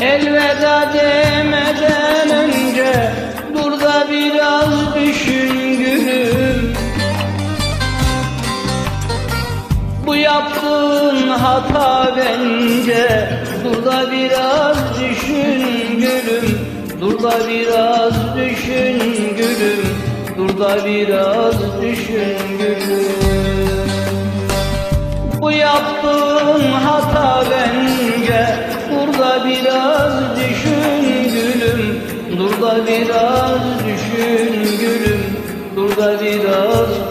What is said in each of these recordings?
Elveda demeden önce dur da biraz düşün gülüm. Bu yaptığın hata bence Dur da biraz düşün gülüm. Dur biraz düşün gülüm. Dur biraz düşün gülüm. Bu yaptığın hata bence da biraz düşün gülüm. Dur da biraz düşün gülüm. Dur da biraz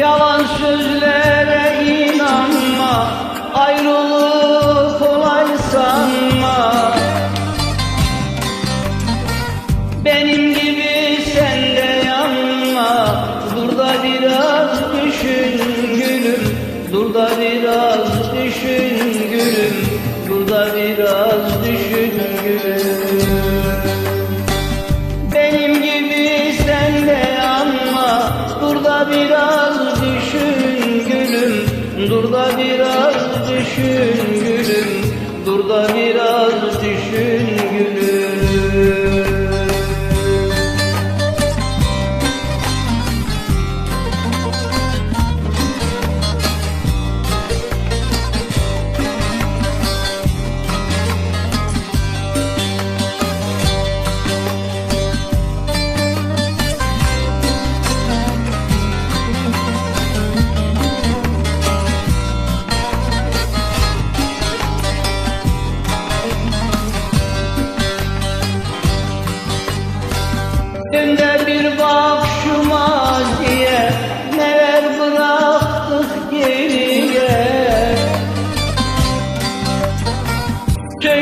Yalan sözlere inanma Ayrılığı kolay sanma Benim gibi sen de yanma Dur da biraz düşün gülüm. Dur da biraz düşün gülüm Dur da biraz düşün gülüm Dur da biraz düşün gülüm Dur da biraz düşün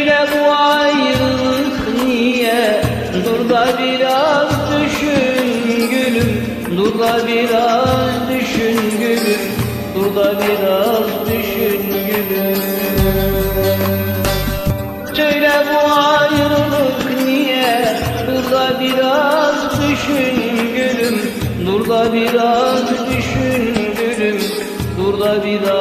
bile bu ayrılık niye? Dur da biraz düşün gülüm, dur da biraz düşün gülüm, dur da biraz düşün gülüm. Söyle bu ayrılık niye? Dur da biraz düşün gülüm, dur da biraz düşün gülüm, dur da biraz